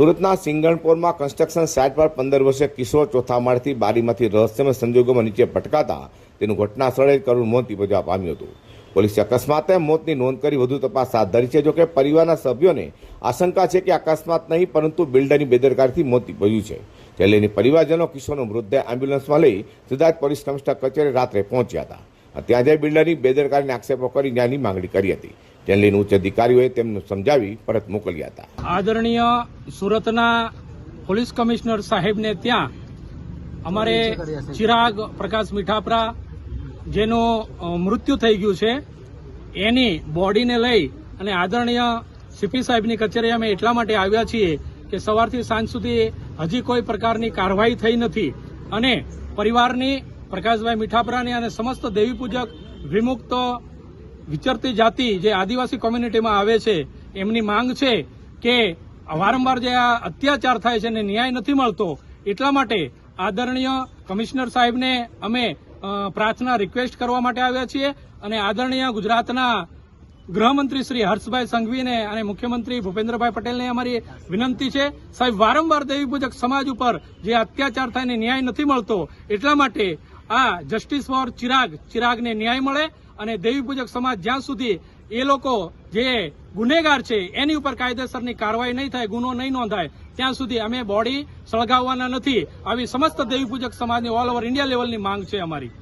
સુરતના સિંગણપોરમાં construction site પર પંદર વર્ષે કિશોર ચોથા માળથી બારીમાંથી રહસ્યમય સંજોગોમાં નીચે પટકાતા તેનું ઘટના સ્થળે કરુણ મોત નિપજવા પામ્યું હતું. પોલીસે અકસ્માતે મોતની નોંધ કરી વધુ તપાસ હાથ ધરી છે જોકે પરિવારના સભ્યોને આશંકા છે કે અકસ્માત નહીં, પરંતુ બિલ્ડરની બેદરકારીથી મોત નિપજ્યું છે. તે લઈને પરિવારજનો કિશોરનો મૃતદેહ એમ્બ્યુલન્સમાં લઈ સીધા જ પોલીસ કમિશનર કચેરી રાત્રે પહોંચ્યા હતા. ત્યાં જઈ બિલ્ડરની બેદરકારીને આક્ષેપો કરી ન્યાયની માંગણી કરી હતી. જેને લઈને ઉચ્ચ અધિકારીઓએ તેમને સમજાવી પરત મોકલ્યા હતા. આદરણીય સુરતના પોલીસ કમિશનર સાહેબને ત્યાં અમારે ચિરાગ પ્રકાશ મીઠાપરા જેનું મૃત્યુ થઈ ગયું છે એની બોડીને લઈ અને આદરણીય સીપી સાહેબની કચેરી અમે એટલા માટે આવ્યા છીએ કે સવારથી સાંજ સુધી હજી કોઈ પ્રકારની કાર્યવાહી થઈ નથી અને પરિવારની પ્રકાશભાઈ મીઠાપરાની અને સમસ્ત દેવી પૂજક વિમુક્ત વિચરતી જાતિ જે આદિવાસી કોમ્યુનિટીમાં આવે છે, એમની માંગ છે કે વારંવાર જે આ અત્યાચાર થાય છે અને ન્યાય નથી મળતો, એટલા માટે આદરણીય કમિશનર સાહેબને અમે પ્રાર્થના રિક્વેસ્ટ કરવા માટે આવ્યા છીએ અને આદરણીય ગુજરાતના ગૃહમંત્રી શ્રી હર્ષભાઈ સંઘવીને અને મુખ્યમંત્રી ભૂપેન્દ્રભાઈ પટેલને અમારી વિનંતી છે. સાહેબ, વારંવાર દેવી પૂજક સમાજ ઉપર જે અત્યાચાર થાય ન્યાય નથી મળતો, એટલા માટે આ જસ્ટિસ ફોર ચિરાગ ચિરાગને ન્યાય મળે અને દેવી પૂજક સમાજ જ્યાં સુધી એ લોકો જે ગુનેગાર છે, એની ઉપર કાયદેસરની કાર્યવાહી નહીં થાય, ગુનો નહીં નોંધાય, ત્યાં સુધી અમે બોડી સળગાવવાના નથી. આવી સમસ્ત દેવી પૂજક સમાજની ઓલ ઓવર ઇન્ડિયા લેવલની માંગ છે અમારી.